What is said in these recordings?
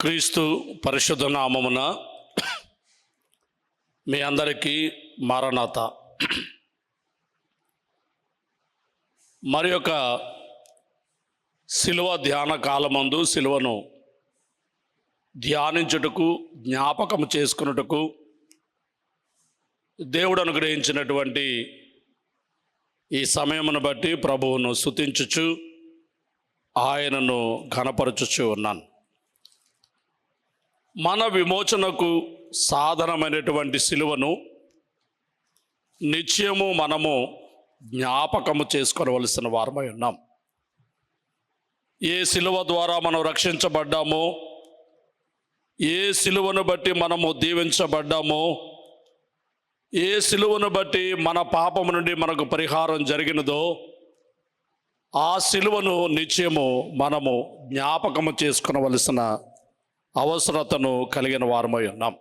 క్రీస్తు పరిశుద్ధ నామమున మీ అందరికీ మారనాథ మరి యొక్క శిలువ ధ్యాన కాలమందు శిలువను ధ్యానించుటకు జ్ఞాపకం చేసుకున్నటకు దేవుడు అనుగ్రహించినటువంటి ఈ సమయమును బట్టి ప్రభువును స్తుతించుచు ఆయనను ఘనపరచుచు ఉన్నాను. మన విమోచనకు సాధనమైనటువంటి సిలువను నిత్యము మనము జ్ఞాపకము చేసుకోవలసిన వారమై ఉన్నాం. ఏ సిలువ ద్వారా మనం రక్షించబడ్డామో ఏ సిలువను బట్టి మనము దీవించబడ్డామో ఏ సిలువను బట్టి మన పాపము నుండి మనకు పరిహారం జరిగినదో ఆ సిలువను నిత్యము మనము జ్ఞాపకము చేసుకునవలసిన అవసరతను కలిగిన వారమై ఉన్నాం.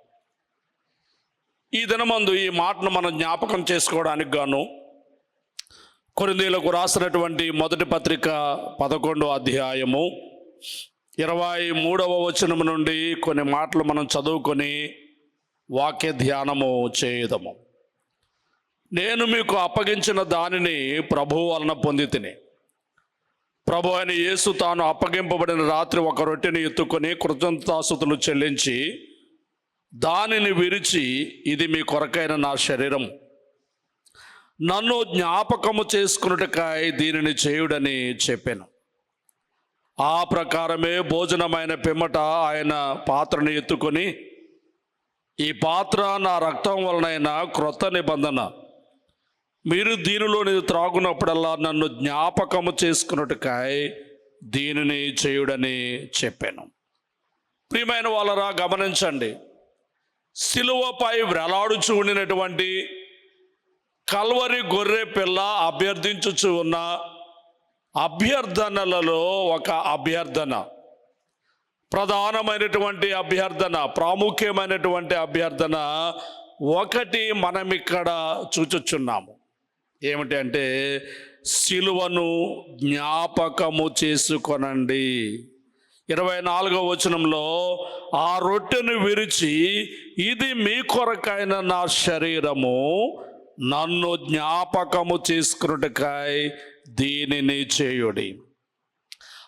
ఈ దినమందు ఈ మాటను మనం జ్ఞాపకం చేసుకోవడానికి గాను కొరిందీలకు రాసినటువంటి మొదటి పత్రిక పదకొండో అధ్యాయము ఇరవై మూడవ వచనం నుండి కొన్ని మాటలు మనం చదువుకొని వాక్య ధ్యానము చేయదము. నేను మీకు అప్పగించిన దానిని ప్రభు వలన పొంది ప్రభు అయిన యేసు తాను అప్పగింపబడిన రాత్రి ఒక రొట్టెని ఎత్తుకొని కృతజ్ఞతాసుతులు చెల్లించి దానిని విరిచి ఇది మీ కొరకైన నా శరీరం. నన్ను జ్ఞాపకము చేసుకున్నటకాయ దీనిని చేయుడని చెప్పాను. ఆ ప్రకారమే భోజనమైన పిమ్మట ఆయన పాత్రను ఎత్తుకొని ఈ పాత్ర నా రక్తం వలనైన క్రొత్త నిబంధన మీరు దీనిలోని త్రాగునప్పుడల్లా నన్ను జ్ఞాపకము చేసుకున్నట్టుకాయ దీనిని చేయుడని చెప్పాను. ప్రియమైన వాళ్ళరా గమనించండి. సిలువపై వ్రలాడుచు ఉండినటువంటి కల్వరి గొర్రె పిల్ల అభ్యర్థించుచు ఉన్న అభ్యర్థనలలో ఒక అభ్యర్థన. ప్రధానమైనటువంటి అభ్యర్థన ప్రాముఖ్యమైనటువంటి అభ్యర్థన ఒకటి మనం ఇక్కడ చూచుచున్నాము. ఏమిటి అంటే సిలువను జ్ఞాపకము చేసుకొనండి. ఇరవై నాలుగవ వచనంలో ఆ రొట్టెను విరిచి ఇది మీ కొరకైన నా శరీరము నన్ను జ్ఞాపకము చేసుకున్నట్టుకై దీనిని చేయుడి.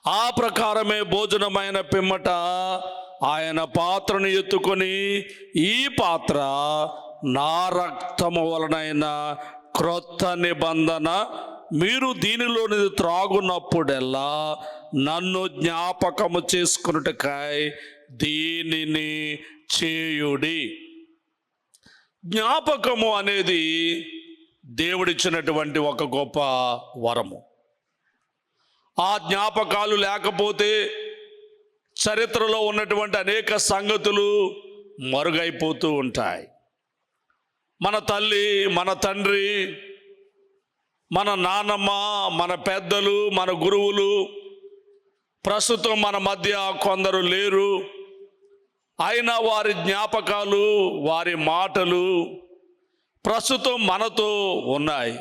ఆ ప్రకారమే భోజనమైన పిమ్మట ఆయన పాత్రను ఎత్తుకొని ఈ పాత్ర నా రక్తము వలనైనా క్రొత్త నిబంధన మీరు దీనిలోని త్రాగునప్పుడెల్లా నన్ను జ్ఞాపకము చేసుకున్నట్టుకై దీనిని చేయుడి. జ్ఞాపకము అనేది దేవుడిచ్చినటువంటి ఒక గొప్ప వరము. ఆ జ్ఞాపకాలు లేకపోతే చరిత్రలో ఉన్నటువంటి అనేక సంగతులు మరుగైపోతూ ఉంటాయి. మన తల్లి మన తండ్రి మన నాన్నమ్మ మన పెద్దలు మన గురువులు ప్రస్తుతం మన మధ్య కొందరు లేరు. అయినా వారి జ్ఞాపకాలు వారి మాటలు ప్రస్తుతం మనతో ఉన్నాయి.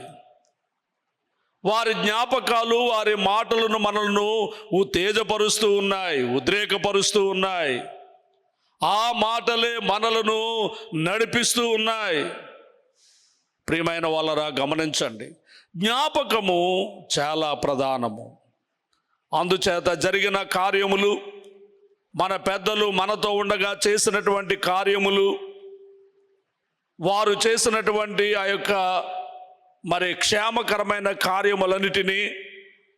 వారి జ్ఞాపకాలు వారి మాటలను మనల్ని ఉత్తేజపరుస్తూ ఉన్నాయి ఉద్రేకపరుస్తూ ఉన్నాయి. ఆ మాటలే మనలను నడిపిస్తూ ఉన్నాయి. ప్రియమైన వాళ్ళరా గమనించండి. జ్ఞాపకము చాలా ప్రధానము. అందుచేత జరిగిన కార్యములు మన పెద్దలు మనతో ఉండగా చేసినటువంటి కార్యములు వారు చేసినటువంటి ఆ యొక్క మరి క్షేమకరమైన కార్యములన్నిటినీ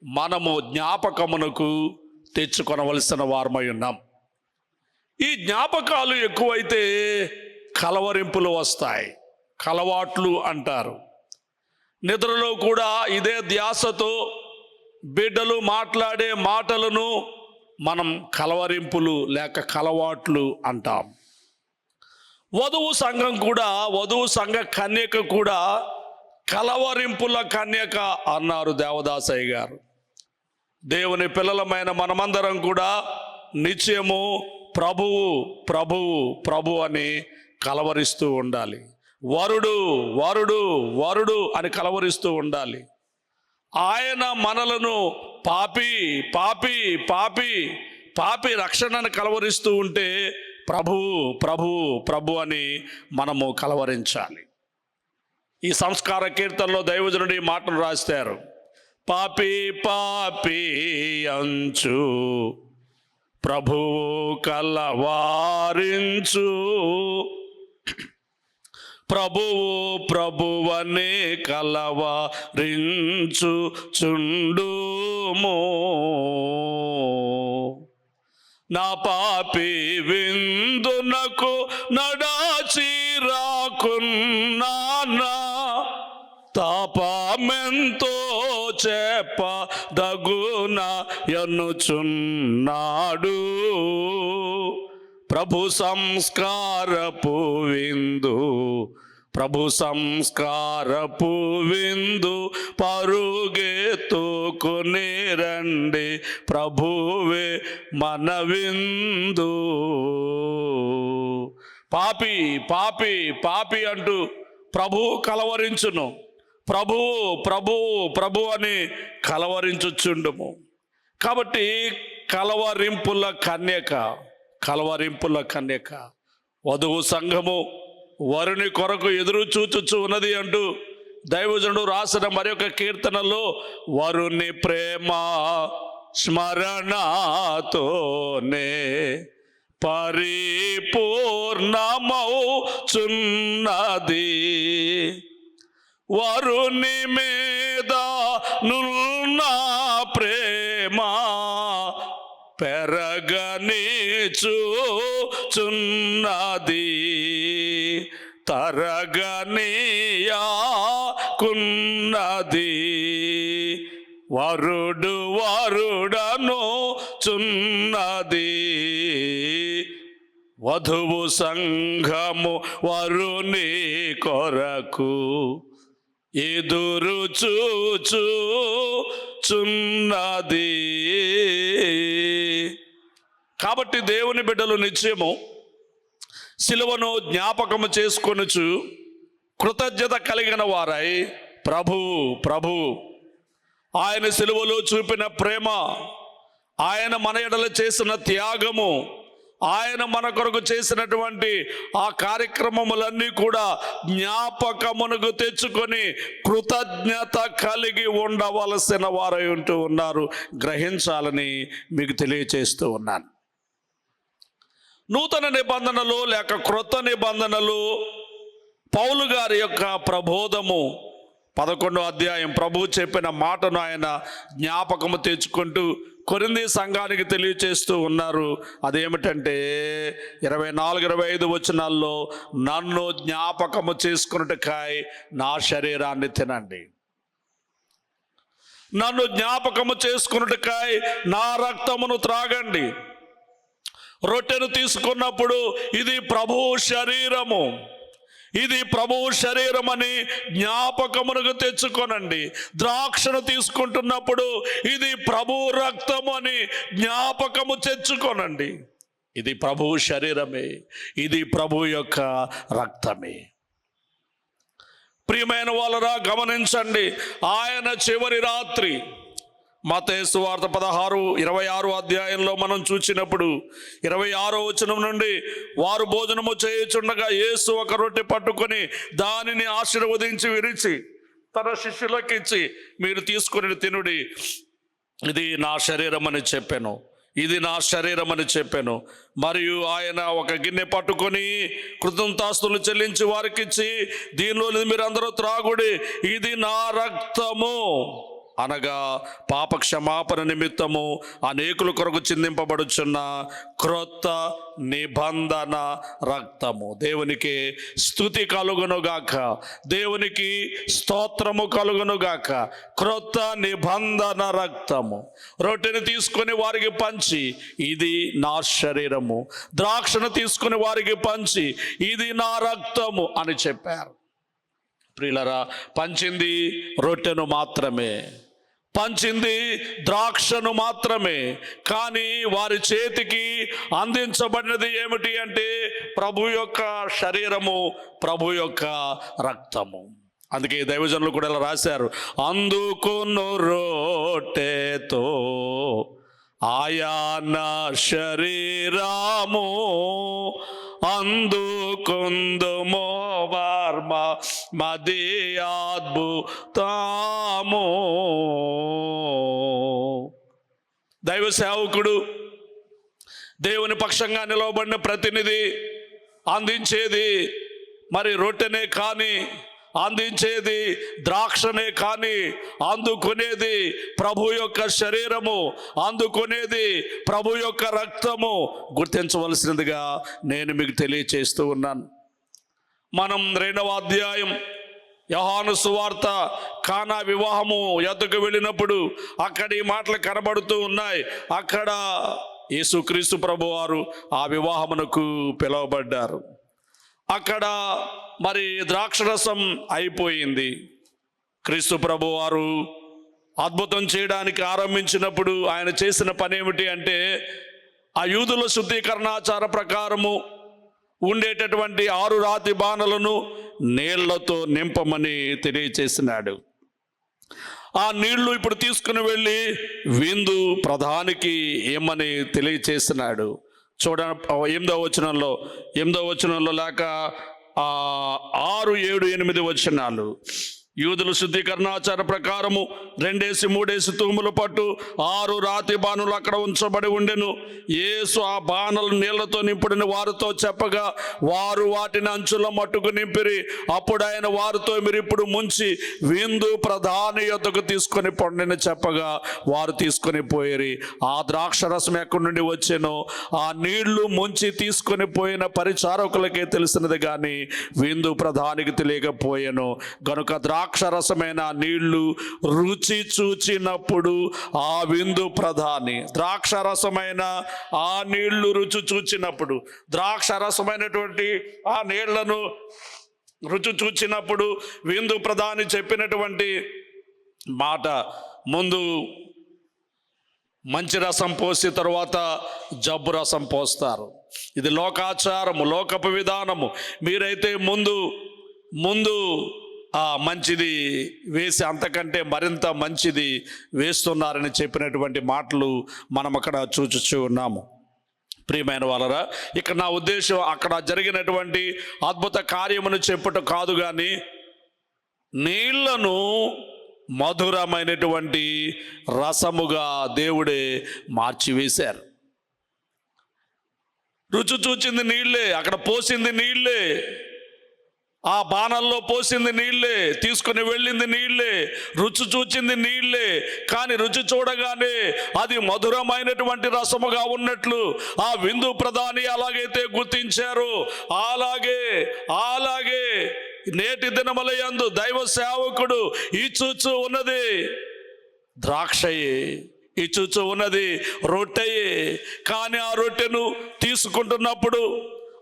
మనము జ్ఞాపకమునకు తెచ్చుకొనవలసిన వారమై ఉన్నాం. ఈ జ్ఞాపకాలు ఎక్కువైతే కలవరింపులు వస్తాయి. కలవాట్లు అంటారు. నిద్రలో కూడా ఇదే ధ్యాసతో బిడ్డలు మాట్లాడే మాటలను మనం కలవరింపులు లేక కలవాట్లు అంటాం. వధువు సంఘం కూడా వధువు సంఘ కన్యక కూడా కలవరింపుల కన్యక అన్నారు దేవదాసయ్య గారు. దేవుని పిల్లలమైన మనమందరం కూడా నిత్యము ప్రభువు ప్రభువు ప్రభు అని కలవరిస్తూ ఉండాలి. వరుడు వరుడు వరుడు అని కలవరిస్తూ ఉండాలి. ఆయన మనలను పాపి పాపి పాపి పాపి రక్షణను కలవరిస్తూ ఉంటే ప్రభు ప్రభు ప్రభు అని మనము కలవరించాలి. ఈ సంస్కార కీర్తనలో దైవజనుడి మాటలు రాస్తారు. పాపి పాపి అంచు ప్రభువు కలవారించు. ప్రభువు ప్రభువనే కలవరించు చుండుమో నా పాపి విందునకు నడాచి రాకున్నానా? తాపమెంతో చెప్ప దగున ఎన్నుచున్నాడు? ప్రభు సంస్కారపు విందు ప్రభు సంస్కారపు విందు పరుగెత్తుకుని రండి ప్రభువే మన విందు పాపి పాపి పాపి అంటూ ప్రభు కలవరించును. ప్రభు ప్రభు ప్రభు అని కలవరించుచుండుము. కాబట్టి కలవరింపుల కన్యక కలవరింపుల కన్యక వధువు సంఘము వారిని కొరకు ఎదురు చూచుచు ఉన్నది అంటూ దైవజనుడు రాసిన మరి ఒక కీర్తనలో వరుని ప్రేమ స్మరణతోనే పరిపూర్ణమౌచున్నది. వరుని మీద నున్న ప్రేమ పెరగనీచుచున్నది తరగనీయాకున్నది. వరుడు వరుడను చున్నది. వధువు సంఘము వరుని కొరకు ఎదురు చూచు చున్నది. కాబట్టి దేవుని బిడ్డలు నిత్యము సిలువను జ్ఞాపకము చేసుకొనుచు కృతజ్ఞత కలిగిన వారై ప్రభు ప్రభు ఆయన సిలువలో చూపిన ప్రేమ ఆయన మన ఎడల చేసిన త్యాగము ఆయన మన కొరకు చేసినటువంటి ఆ కార్యక్రమములన్నీ కూడా జ్ఞాపకమునకు తెచ్చుకొని కృతజ్ఞత కలిగి ఉండవలసిన వారై ఉంటూ ఉన్నారు. గ్రహించాలని మీకు తెలియచేస్తూ ఉన్నాను. నూతన నిబంధనలు లేక క్రొత్త నిబంధనలు పౌలు గారి యొక్క ప్రబోధము పదకొండో అధ్యాయం ప్రభు చెప్పిన మాటను ఆయన జ్ఞాపకము తెచ్చుకుంటూ కొరింది సంఘానికి తెలియచేస్తూ ఉన్నారు. అదేమిటంటే ఇరవై నాలుగు ఇరవై ఐదు వచనాల్లో నన్ను జ్ఞాపకము చేసుకున్నట్టుకాయ్ నా శరీరాన్ని తినండి. నన్ను జ్ఞాపకము చేసుకున్నట్టుకాయ్ నా రక్తమును త్రాగండి. రొట్టెను తీసుకున్నప్పుడు ఇది ప్రభు శరీరము. ఇది ప్రభు శరీరం అని జ్ఞాపకమునకు తెచ్చుకోనండి. ద్రాక్షను తీసుకుంటున్నప్పుడు ఇది ప్రభు రక్తము అని జ్ఞాపకము తెచ్చుకోనండి. ఇది ప్రభు శరీరమే. ఇది ప్రభు యొక్క రక్తమే. ప్రియమైన వాళ్ళరా గమనించండి. ఆయన చివరి రాత్రి మతేసు వార్త పదహారు ఇరవై ఆరు అధ్యాయంలో మనం చూచినప్పుడు ఇరవై ఆరో వచనం నుండి వారు భోజనము చేయుచుండగా యేసు ఒక రొట్టె పట్టుకొని దానిని ఆశీర్వదించి విరిచి తన శిష్యులకు ఇచ్చి మీరు తీసుకుని తినుడి. ఇది నా శరీరం అని చెప్పాను. ఇది నా శరీరం అని చెప్పాను. మరియు ఆయన ఒక గిన్నె పట్టుకొని కృతంతాస్తులు చెల్లించి వారికిచ్చి దీనిలో మీరు అందరూ త్రాగుడి. ఇది నా రక్తము. అనగా పాప క్షమాపణ నిమిత్తము అనేకుల కొరకు చిందింపబడుచున్న క్రొత్త నిబంధన రక్తము. దేవునికి స్థుతి కలుగునుగాక దేవునికి స్తోత్రము కలుగునుగాక క్రొత్త నిబంధన రక్తము. రొట్టెని తీసుకొని వారికి పంచి ఇది నా శరీరము. ద్రాక్షను తీసుకొని వారికి పంచి ఇది నా రక్తము అని చెప్పారు. ప్రియులరా పంచింది రొట్టెను మాత్రమే. పంచింది ద్రాక్షను మాత్రమే. కానీ వారి చేతికి అందించబడినది ఏమిటి అంటే ప్రభు యొక్క శరీరము ప్రభు యొక్క రక్తము. అందుకే దైవజనులు కూడా ఇలా రాశారు. అందుకును ఆయా నా శరీరము అందుకుందుమో వర్మ మది అద్భుతాము దైవ సేవకుడు దేవుని పక్షంగా నిలవబడిన ప్రతినిధి అందించేది మరి రొట్టెనే కానీ అందించేది ద్రాక్షనే కానీ అందుకునేది ప్రభు యొక్క శరీరము అందుకునేది ప్రభు యొక్క రక్తము. గుర్తించవలసినదిగా నేను మీకు తెలియచేస్తూ ఉన్నాను. మనం రెండవ అధ్యాయం యహాను సువార్త కానా వివాహము ఎద్దకు వెళ్ళినప్పుడు అక్కడ ఈ మాటలు కనబడుతూ ఉన్నాయి. అక్కడ యేసుక్రీస్తు ప్రభువారు ఆ వివాహమునకు పిలువబడ్డారు. అక్కడ మరి ద్రాక్షరసం అయిపోయింది. క్రీస్తు ప్రభు వారు అద్భుతం చేయడానికి ఆరంభించినప్పుడు ఆయన చేసిన పని ఏమిటి అంటే ఆ యూదుల శుద్ధీకరణాచార ప్రకారము ఉండేటటువంటి ఆరు రాతి బాణలను నీళ్ళతో నింపమని తెలియచేసినాడు. ఆ నీళ్ళు ఇప్పుడు తీసుకుని వెళ్ళి విందు ప్రధానికి ఏమని తెలియచేసినాడు. చూడ ఎనిమిదో వచనంలో ఎనిమిదో వచనంలో లేక ఆరు ఏడు ఎనిమిది వచనాలు. యూదుల శుద్ధీకరణాచార ప్రకారము రెండేసి మూడేసి తూముల పట్టు ఆరు రాతి బాణులు అక్కడ ఉంచబడి ఉండెను. యేసు ఆ బాణలు నీళ్ళతో నింపుడిన వారితో చెప్పగా వారు వాటిని అంచుల మట్టుకు నింపిరి. అప్పుడు ఆయన వారితో మీరు ఇప్పుడు ముంచి విందు ప్రధాని యొద్దకు తీసుకొని పండిని చెప్పగా వారు తీసుకొని పోయిరి. ఆ ద్రాక్ష రసం ఎక్కడి నుండి వచ్చానో? ఆ నీళ్ళు ముంచి తీసుకొని పోయిన పరిచారకులకే తెలిసినది కానీ విందు ప్రధానికి తెలియకపోయాను. గనుక ద్రాక్షరసమైన నీళ్ళు రుచి చూచినప్పుడు ఆ విందు ప్రధాని. ద్రాక్షరసమైన ఆ నీళ్ళు రుచి చూచినప్పుడు ద్రాక్షరసమైనటువంటి ఆ నీళ్ళను రుచి చూచినప్పుడు విందు ప్రధాని చెప్పినటువంటి మాట ముందు మంచి రసం పోసి తరువాత జబ్బు రసం పోస్తారు. ఇది లోకాచారము లోకపు విధానము. మీరైతే ముందు ముందు మంచిది వేసి అంతకంటే మరింత మంచిది వేస్తున్నారని చెప్పినటువంటి మాటలు మనం అక్కడ చూచుచూ ఉన్నాము. ప్రియమైన వాళ్ళరా ఇక్కడ నా ఉద్దేశం అక్కడ జరిగినటువంటి అద్భుత కార్యమును చెప్పుట కాదు కానీ నీళ్ళను మధురమైనటువంటి రసముగా దేవుడే మార్చివేశారు. రుచి చూచింది నీళ్ళే అక్కడ పోసింది నీళ్ళే ఆ బాణల్లో పోసింది నీళ్ళే తీసుకుని వెళ్ళింది నీళ్ళే రుచి చూచింది నీళ్ళే కానీ రుచి చూడగానే అది మధురమైనటువంటి రసముగా ఉన్నట్లు ఆ విందు ప్రధాని అలాగైతే గుర్తించారు. అలాగే అలాగే నేటి దినములయందు దైవ సేవకుడు ఈ చూచు ఉన్నది. ద్రాక్షయే ఈ చూచు ఉన్నది రొట్టెయే కానీ ఆ రొట్టెను తీసుకుంటున్నప్పుడు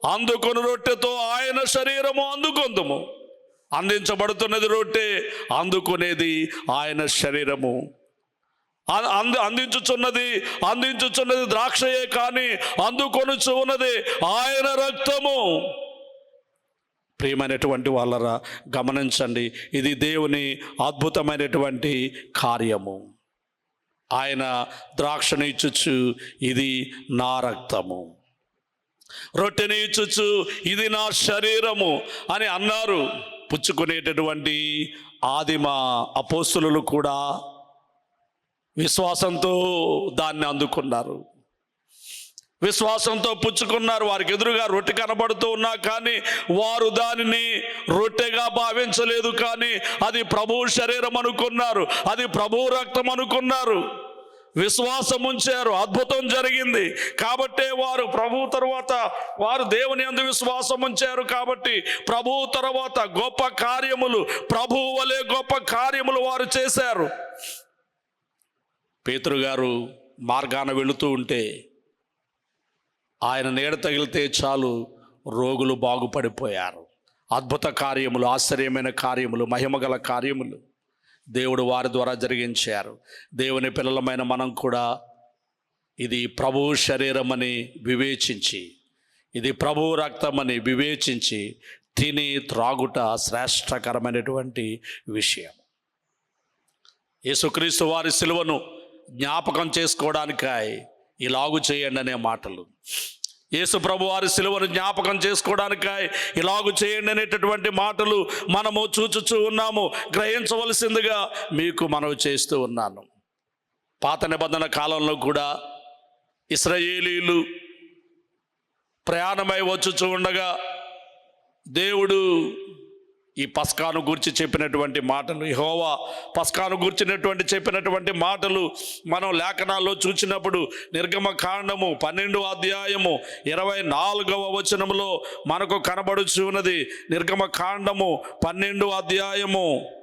అందుకొని రొట్టెతో ఆయన శరీరము అందుకొందుము. అందించబడుతున్నది రొట్టె అందుకునేది ఆయన శరీరము. అంది అందించుచున్నది అందించుచున్నది ద్రాక్షయే కానీ అందుకొనుచు ఉన్నది ఆయన రక్తము. ప్రియమైనటువంటి వాళ్ళరా గమనించండి ఇది దేవుని అద్భుతమైనటువంటి కార్యము. ఆయన ద్రాక్షను ఇచ్చుచు ఇది నా రక్తము. రొట్టెని ఇచ్చుచు ఇది నా శరీరము అని అన్నారు. పుచ్చుకునేటటువంటి ఆదిమ అపోస్తులు కూడా విశ్వాసంతో దాన్ని అందుకున్నారు. విశ్వాసంతో పుచ్చుకున్నారు. వారికి ఎదురుగా రొట్టె కనబడుతూ ఉన్నా కానీ వారు దానిని రొట్టెగా భావించలేదు కానీ అది ప్రభు శరీరం అనుకున్నారు. అది ప్రభు రక్తం అనుకున్నారు. విశ్వాసం ఉంచారు. అద్భుతం జరిగింది. కాబట్టే వారు ప్రభు తరువాత వారు దేవుని అందు విశ్వాసం ఉంచారు కాబట్టి ప్రభు తరువాత గొప్ప కార్యములు ప్రభు వలె గొప్ప కార్యములు వారు చేశారు. పేతృగారు మార్గాన వెళుతూ ఉంటే ఆయన నీడ తగిలితే చాలు రోగులు బాగుపడిపోయారు. అద్భుత కార్యములు ఆశ్చర్యమైన కార్యములు మహిమగల కార్యములు. దేవుడు వారి ద్వారా జరిగించారు. దేవుని పిల్లలమైన మనం కూడా ఇది ప్రభు శరీరం అని వివేచించి ఇది ప్రభు రక్తమని వివేచించి తిని త్రాగుట శ్రేష్టకరమైనటువంటి విషయం. యేసుక్రీస్తు వారి సిలువను జ్ఞాపకం చేసుకోవడానికై ఇలాగు చేయండి అనే మాటలు. యేసు ప్రభు వారి సిలువను జ్ఞాపకం చేసుకోవడానికై ఇలాగు చేయండి అనేటటువంటి మాటలు మనము చూచుచూ ఉన్నాము. గ్రహించవలసిందిగా మీకు మనవి చేస్తూ ఉన్నాను. పాత నిబంధన కాలంలో కూడా ఇస్రయేలీలు ప్రయాణమై వచ్చుచూ ఉండగా దేవుడు ఈ పస్కాను గురించి చెప్పినటువంటి మాటలు హోవా పస్కాను గురించినటువంటి చెప్పినటువంటి మాటలు మనం లేఖనాల్లో చూసినప్పుడు నిర్గమ కాండము పన్నెండు అధ్యాయము ఇరవై నాలుగవ వచనములో మనకు కనబడుచున్నది నిర్గమ కాండము పన్నెండు అధ్యాయము.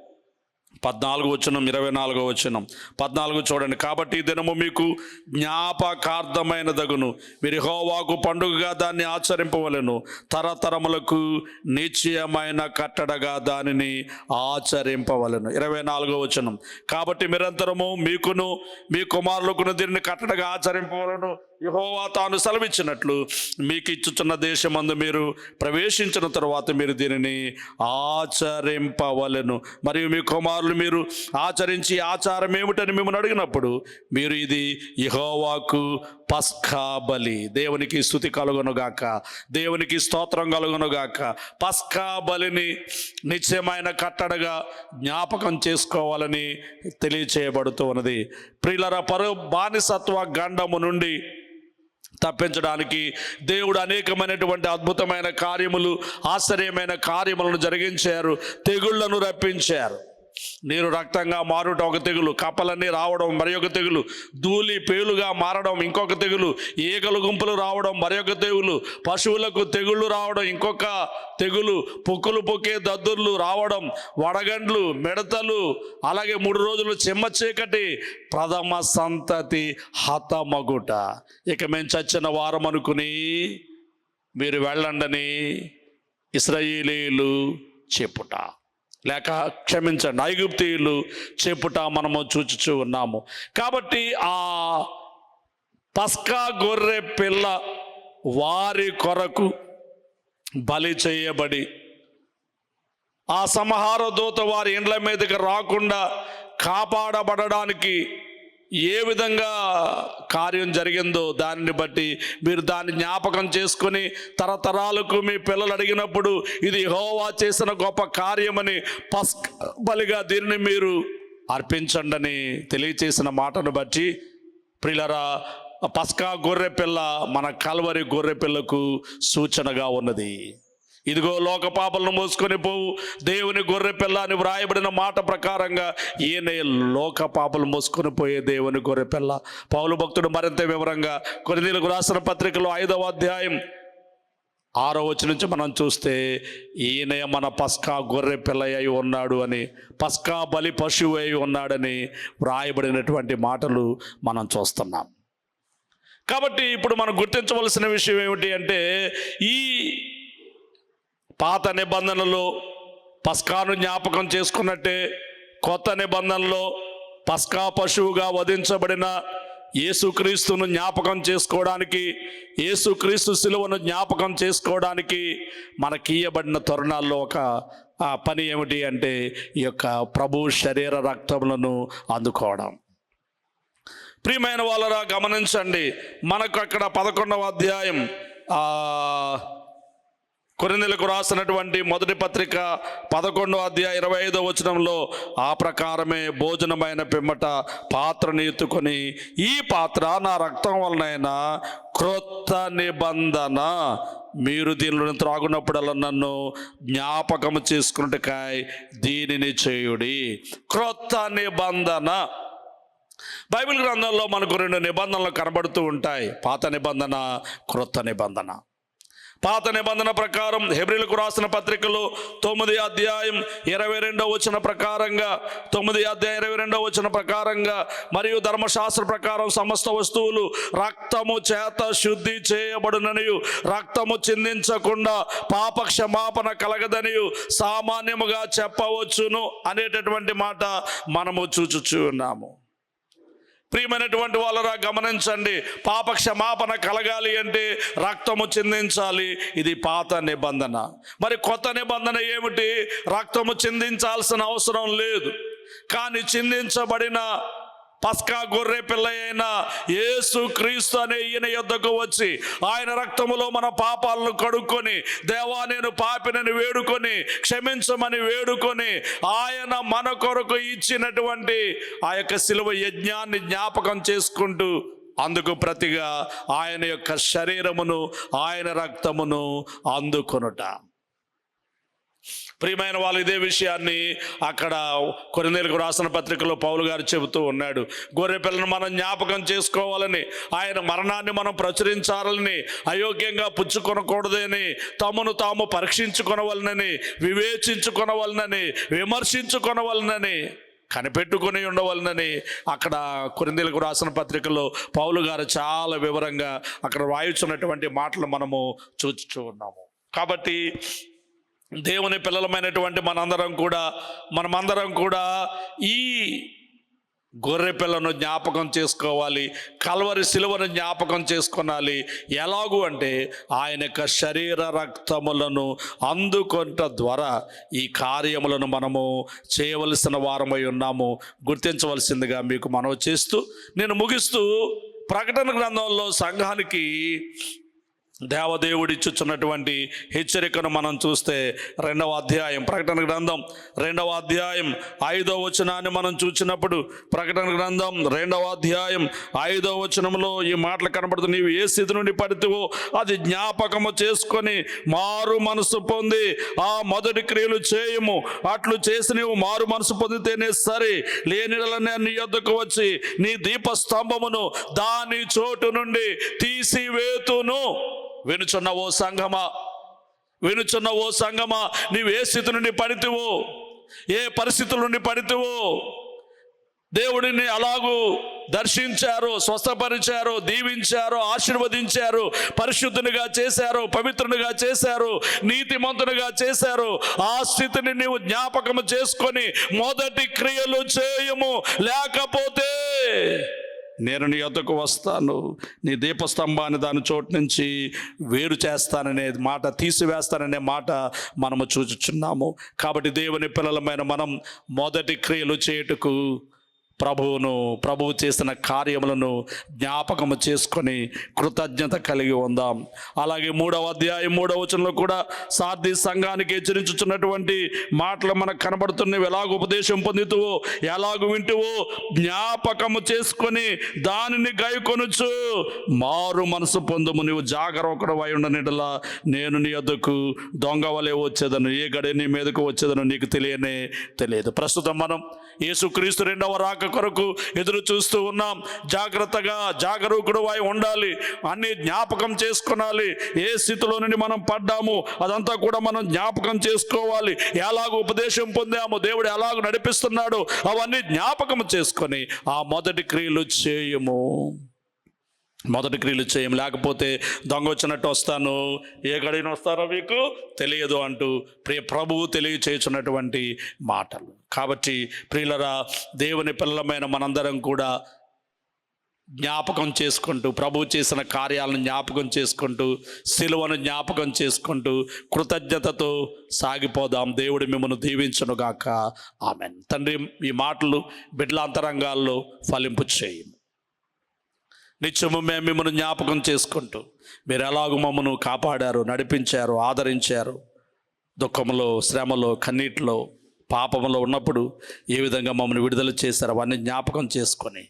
పద్నాలుగు వచనం ఇరవై నాలుగో వచనం. పద్నాలుగు చూడండి. కాబట్టి ఈ దినము మీకు జ్ఞాపకార్థమైన దగును మీరు హోవాకు పండుగగా దాన్ని ఆచరింపవలను. తరతరములకు నిశ్చయమైన కట్టడగా దానిని ఆచరింపవలను. ఇరవై నాలుగో వచనం. కాబట్టి నిరంతరము మీకును మీ కుమారులకును దీనిని కట్టడగా ఆచరింపవలను. యహోవా తాను సెలవిచ్చినట్లు మీకు ఇచ్చుచున్న దేశమందు మీరు ప్రవేశించిన తరువాత మీరు దీనిని ఆచరింపవలెను. మరియు మీ కుమారులు మీరు ఆచరించి ఆచారం ఏమిటని మిమ్మల్ని అడిగినప్పుడు మీరు ఇది యహోవాకు పస్కా బలి. దేవునికి స్థుతి కలుగునుగాక. దేవునికి స్తోత్రం కలుగునుగాక. పస్కా బలిని నిశ్చయమైన కట్టడగా జ్ఞాపకం చేసుకోవాలని తెలియచేయబడుతూ ఉన్నది ప్రియులర పరు బానిసత్వ గండము నుండి తప్పించడానికి దేవుడు అనేకమైనటువంటి అద్భుతమైన కార్యములు ఆశ్చర్యమైన కార్యములను జరిగించారు తెగుళ్ళను రప్పించారు. నీరు రక్తంగా మారుట ఒక తెగులు కప్పలన్నీ రావడం మరి ఒక తెగులు ధూళి పేలుగా మారడం ఇంకొక తెగులు ఈగలు గుంపులు రావడం మరి ఒక తెగులు పశువులకు తెగుళ్ళు రావడం ఇంకొక తెగులు పొక్కులు పొక్కే దద్దుర్లు రావడం వడగండ్లు మిడతలు అలాగే మూడు రోజులు చెమ్మ చీకటి ప్రథమ సంతతి హతమగుట. ఇక మేము చచ్చిన వారం అనుకుని మీరు వెళ్ళండని ఇస్రాయేలీలు చెప్పుట. లేక క్షమించండి ఐగుప్తీయులు చెప్పుట మనము చూచుచూ ఉన్నాము. కాబట్టి ఆ పస్కా గొర్రె పిల్ల వారి కొరకు బలి చేయబడి ఆ సంహార దూత వారి ఇండ్ల మీదకి రాకుండా కాపాడబడడానికి ఏ విధంగా కార్యం జరిగిందో దానిని బట్టి మీరు దాన్ని జ్ఞాపకం చేసుకొని తరతరాలకు మీ పిల్లలు అడిగినప్పుడు ఇది హోవా చేసిన గొప్ప కార్యమని పస్ బలిగా దీనిని మీరు అర్పించండని తెలియచేసిన మాటను బట్టి ప్రిలరా పస్కా గొర్రె పిల్ల మన కల్వరి గొర్రెపిల్లకు సూచనగా ఉన్నది. ఇదిగో లోక పాపలను మోసుకొని పోవు. దేవుని గొర్రె పిల్ల అని వ్రాయబడిన మాట ప్రకారంగా ఈయన లోక పాపలు మోసుకొని పోయే దేవుని గొర్రె పిల్ల. పౌలు భక్తుడు మరింత వివరంగా కొన్నిలకు రాసిన పత్రికలో ఐదవ అధ్యాయం ఆరో వచ్చి నుంచి మనం చూస్తే ఈయన మన పస్కా గొర్రె పిల్ల అయి ఉన్నాడు అని పస్కా బలి పశువు అయి ఉన్నాడని వ్రాయబడినటువంటి మాటలు మనం చూస్తున్నాం. కాబట్టి ఇప్పుడు మనం గుర్తించవలసిన విషయం ఏమిటి అంటే ఈ పాత నిబంధనలు పస్కాను జ్ఞాపకం చేసుకున్నట్టే కొత్త నిబంధనలో పస్కా పశువుగా వధించబడిన యేసుక్రీస్తును జ్ఞాపకం చేసుకోవడానికి యేసుక్రీస్తు శిలువను జ్ఞాపకం చేసుకోవడానికి మనకీయబడిన తరుణాల్లో ఒక పని ఏమిటి అంటే ఈ యొక్క ప్రభు శరీర రక్తములను అందుకోవడం. ప్రియమైన వాళ్ళరా గమనించండి మనకు అక్కడ పదకొండవ అధ్యాయం కొరినెలకు రాసినటువంటి మొదటి పత్రిక పదకొండో అధ్యాయ ఇరవై ఐదో వచనంలో ఆ ప్రకారమే భోజనమైన పిమ్మట పాత్రను ఎత్తుకొని ఈ పాత్ర నా రక్తం వలనైనా క్రొత్త నిబంధన. మీరు దీనిలో త్రాగునప్పుడల్లా నన్ను జ్ఞాపకం చేసుకున్నట్టుకాయ్ దీనిని చేయుడి. క్రొత్త నిబంధన. బైబిల్ గ్రంథంలో మనకు రెండు నిబంధనలు కనబడుతూ ఉంటాయి. పాత నిబంధన క్రొత్త నిబంధన. పాత నిబంధన ప్రకారం హెబ్రిలకు రాసిన పత్రికలో తొమ్మిది అధ్యాయం ఇరవై రెండవ వచ్చిన ప్రకారంగా తొమ్మిది అధ్యాయం ఇరవై రెండవ వచ్చిన ప్రకారంగా మరియు ధర్మశాస్త్ర ప్రకారం సమస్త వస్తువులు రక్తము చేత శుద్ధి చేయబడుననియు రక్తము చిందించకుండా పాప క్షమాపణ కలగదనియు సామాన్యముగా చెప్పవచ్చును అనేటటువంటి మాట మనము చూచుచూ ఉన్నాము. ప్రియమైనటువంటి వాళ్ళరా గమనించండి. పాప క్షమాపణ కలగాలి అంటే రక్తము చిందించాలి. ఇది పాత నిబంధన. మరి కొత్త నిబంధన ఏమిటి? రక్తము చిందించాల్సిన అవసరం లేదు. కానీ చిందించబడిన పస్కా గొర్రె పిల్ల అయిన యేసు క్రీస్తు అనే ఈయన యొద్దకు వచ్చి ఆయన రక్తములో మన పాపాలను కడుక్కొని దేవా నేను పాపినని వేడుకొని క్షమించమని వేడుకొని ఆయన మన కొరకు ఇచ్చినటువంటి ఆ యొక్క శిలువ యజ్ఞాన్ని జ్ఞాపకం చేసుకుంటూ అందుకు ప్రతిగా ఆయన యొక్క శరీరమును ఆయన రక్తమును అందుకొనుట. ప్రియమైన వాళ్ళు ఇదే విషయాన్ని అక్కడ కొరనేలకు రాసిన పత్రికలో పౌలు గారు చెబుతూ ఉన్నాడు. గొర్రె పిల్లను మనం జ్ఞాపకం చేసుకోవాలని ఆయన మరణాన్ని మనం ప్రచురించాలని అయోగ్యంగా పుచ్చుకొనకూడదని తమను తాము పరీక్షించుకొనవలనని వివేచించుకొనవలనని విమర్శించుకొనవలనని కనిపెట్టుకుని ఉండవలనని అక్కడ కొరిందేలకు రాసిన పత్రికలో పౌలు గారు చాలా వివరంగా అక్కడ రాయుచున్నటువంటి మాటలు మనము చూచుచూ ఉన్నాము. కాబట్టి దేవుని పిల్లలమైనటువంటి మనందరం కూడా మనమందరం కూడా ఈ గొర్రె పిల్లను జ్ఞాపకం చేసుకోవాలి కల్వరి శిలువను జ్ఞాపకం చేసుకోనాలి. ఎలాగూ అంటే ఆయన యొక్క శరీర రక్తములను అందుకొంట ద్వారా ఈ కార్యములను మనము చేయవలసిన వారమై ఉన్నాము. గుర్తించవలసిందిగా మీకు మనవి చేస్తూ నేను ముగిస్తూ ప్రకటన గ్రంథంలో సంఘానికి దేవదేవుడి ఇచ్చుచున్నటువంటి హెచ్చరికను మనం చూస్తే రెండవ అధ్యాయం ప్రకటన గ్రంథం రెండవ అధ్యాయం ఐదవ వచనాన్ని మనం చూసినప్పుడు ప్రకటన గ్రంథం రెండవ అధ్యాయం ఐదవ వచనంలో ఈ మాటలు కనబడుతుంది నీవు ఏ స్థితి నుండి పడితేవో అది జ్ఞాపకము చేసుకొని మారు మనసు పొంది ఆ మొదటి క్రియలు చేయము. అట్లు చేసి నీవు మారు మనసు పొందితేనే సరే. లేనిడలనే నీ యొద్దకు వచ్చి నీ దీపస్తంభమును దాని చోటు నుండి తీసివేతును. వినుచున్న ఓ సంఘమా వినుచున్న ఓ సంఘమా నీవు ఏ స్థితి నుండి పడితివో ఏ పరిస్థితుల నుండి పడితివో దేవుడిని అలాగూ దర్శించారు స్వస్థపరిచారు దీవించారు ఆశీర్వదించారు పరిశుద్ధునిగా చేశారు పవిత్రునిగా చేశారు నీతిమంతునిగా చేశారు. ఆ స్థితిని నీవు జ్ఞాపకం చేసుకొని మొదటి క్రియలు చేయము. లేకపోతే నేను నీ వద్దకు వస్తాను. నీ దీపస్తంభాన్ని దాని చోటు నుంచి వేరు చేస్తాననే మాట తీసివేస్తాననే మాట మనము చూచుచున్నాము. కాబట్టి దేవుని పిల్లలమైన మనం మొదటి క్రియలు చేయుటకు ప్రభువును ప్రభువు చేసిన కార్యములను జ్ఞాపకము చేసుకొని కృతజ్ఞత కలిగి ఉందాం. అలాగే మూడవ అధ్యాయం మూడవ వచనంలో కూడా సార్థి సంఘానికి హెచ్చరించుచున్నటువంటి మాటలు మనకు కనబడుతున్నవి. ఎలాగ ఉపదేశం పొందుతువో ఎలాగ వింటువో జ్ఞాపకము చేసుకొని దానిని గైకొనుచు మారు మనసు పొందుము. నువ్వు జాగరూకుడు అయి ఉండనిడలా నేను నీ వద్దకు దొంగ వలె వచ్చేదను ఏ గడి నీ మీదకు వచ్చేదను నీకు తెలియనే తెలియదు. ప్రస్తుతం మనం యేసుక్రీస్తు రెండవ రాక కొరకు ఎదురు చూస్తూ ఉన్నాం. జాగ్రత్తగా జాగరూకుడు అయి ఉండాలి. అన్ని జ్ఞాపకం చేసుకోవాలి ఏ స్థితిలో నుండి మనం పడ్డాము అదంతా కూడా మనం జ్ఞాపకం చేసుకోవాలి. ఎలాగ ఉపదేశం పొందాము దేవుడు ఎలాగ నడిపిస్తున్నాడు అవన్నీ జ్ఞాపకం చేసుకొని ఆ మొదటి క్రియలు చేయము. మొదటి క్రియలు చేయం లేకపోతే దొంగ వచ్చినట్టు వస్తాను. ఏ గడిన వస్తారో మీకు తెలియదు అంటూ ప్రియ ప్రభువు తెలియచేస్తున్నటువంటి మాటలు. కాబట్టి ప్రియులరా దేవుని పిల్లలమైన మనందరం కూడా జ్ఞాపకం చేసుకుంటూ ప్రభు చేసిన కార్యాలను జ్ఞాపకం చేసుకుంటూ సిలువను జ్ఞాపకం చేసుకుంటూ కృతజ్ఞతతో సాగిపోదాం. దేవుడు మిమ్మల్ని దీవించునుగాక. ఆమెన్. తండ్రి ఈ మాటలు బిడ్డల అంతరంగాల్లో ఫలింపు చేయం నిత్యము మేము మిమ్మల్ని జ్ఞాపకం చేసుకుంటూ మీరు ఎలాగో మమ్మను కాపాడారు నడిపించారు ఆదరించారు. దుఃఖంలో శ్రమలో కన్నీటిలో పాపంలో ఉన్నప్పుడు ఏ విధంగా మమ్మల్ని విడుదల చేశారు అవన్నీ జ్ఞాపకం చేసుకొని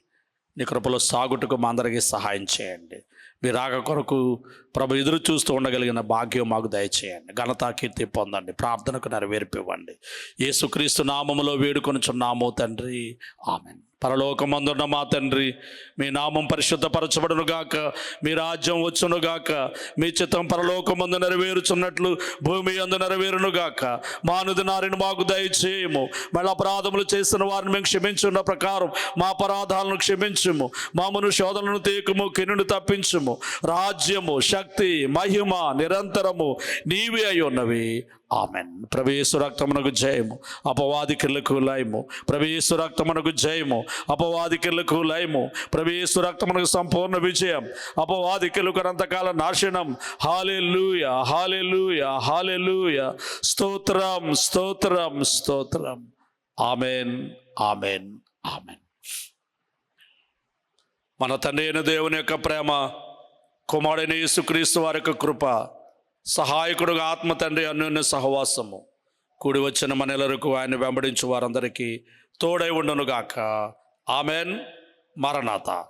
నీ కృపలో సాగుటకు మా అందరికీ సహాయం చేయండి. మీ రాక కొరకు ప్రభు ఎదురు చూస్తూ ఉండగలిగిన భాగ్యం మాకు దయచేయండి. ఘనతా కీర్తి పొందండి. ప్రార్థనకు నెరవేర్పివ్వండి. యేసుక్రీస్తు నామములో వేడుకొనుచున్నాము తండ్రి. ఆమెను. పరలోకమందున్న మా తండ్రి మీ నామం పరిశుద్ధపరచబడును గాక మీ రాజ్యం వచ్చును గాక మీ చిత్తం పరలోకమందు నెరవేరుచున్నట్లు భూమి అందు నెరవేరును గాక మానుది నారిని మాకు దయచేయము. మళ్ళీ అపరాధములు చేసిన వారిని మేము క్షమించున్న ప్రకారం మా అపరాధాలను క్షమించుము. మామును శోధనను తీకుము కిన్నును తప్పించుము. రాజ్యము శక్తి మహిమ నిరంతరము నీవి అయి ఉన్నవి. ఆమెన్. ప్రవేశు రక్తమునకు జయము అపవాది లయము. ప్రవేశు రక్తమునకు జయము అపవాది లయము. ప్రవేశు రక్తమునకు సంపూర్ణ విజయం అపవాది అనంతకాల నాశనం. Hallelujah hallelujah hallelujah. స్తోత్రం స్తోత్రం స్తోత్రం. Amen amen amen. మన తండ్రి అయిన దేవుని యొక్క ప్రేమ కుమారుని యేసుక్రీస్తు వారి యొక్క కృప సహాయకుడుగా ఆత్మ తండ్రి అన్యోన్య సహవాసము. కూడి వచ్చిన మనెలరకు ఆయన వెంబడించు వారందరికీ తోడై ఉండునుగాక. ఆమెన్. మరణాత.